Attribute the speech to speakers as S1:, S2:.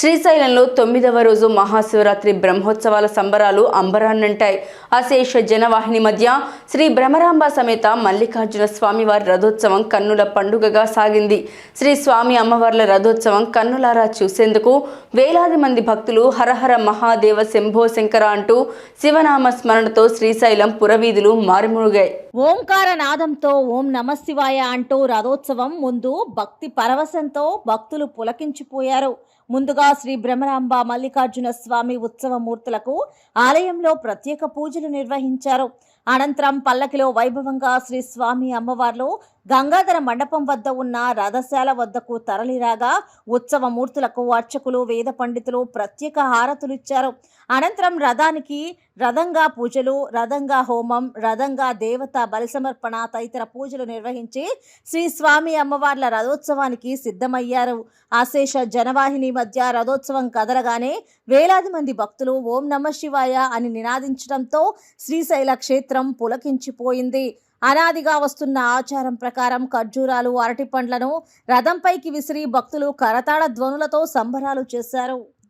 S1: శ్రీశైలంలో తొమ్మిదవ రోజు మహాశివరాత్రి బ్రహ్మోత్సవాల సంబరాలు అంబరాన్నంటాయి. అశేష జనవాహిని మధ్య శ్రీ భ్రమరాంబ సమేత మల్లికార్జున స్వామివారి రథోత్సవం కన్నుల పండుగగా సాగింది. శ్రీ స్వామి అమ్మవార్ల రథోత్సవం కన్నులారా చూసేందుకు వేలాది మంది భక్తులు హరహర మహాదేవ శంభో శంకర అంటూ శివనామ స్మరణతో శ్రీశైలం పురవీధులు మారుమూగాయి.
S2: ఓంకార నాదంతో ఓం నమశివాయ అంటూ రథోత్సవం ముందు భక్తి పరవశంతో భక్తులు పులకించిపోయారు. ముందుగా శ్రీ బ్రహ్మరాంబ మల్లికార్జున స్వామి ఉత్సవ మూర్తులకు ఆలయంలో ప్రత్యేక పూజలు నిర్వహించారు. అనంతరం పల్లకిలో వైభవంగా శ్రీ స్వామి అమ్మవార్లు గంగాధర మండపం వద్ద ఉన్న రథశాల వద్దకు తరలిరాగా ఉత్సవ మూర్తులకు అర్చకులు వేద పండితులు ప్రత్యేక హారతులిచ్చారు అనంతరం రథానికి రథంగా పూజలు రథంగా హోమం రథంగా దేవత బలిసమర్పణ తదితర పూజలు నిర్వహించి శ్రీ స్వామి అమ్మవార్ల రథోత్సవానికి సిద్ధమయ్యారు. అశేష జనవాహిని మధ్య రథోత్సవం కదలగానే వేలాది మంది భక్తులు ఓం నమ శివాయ అని నినాదించడంతో శ్రీశైల క్షేత్ర పులకించిపోయింది. అనాదిగా వస్తున్న ఆచారం ప్రకారం ఖర్జూరాలు అరటి పండ్లను రథంపైకి విసిరి భక్తులు కరతాళ ధ్వనులతో సంబరాలు చేశారు.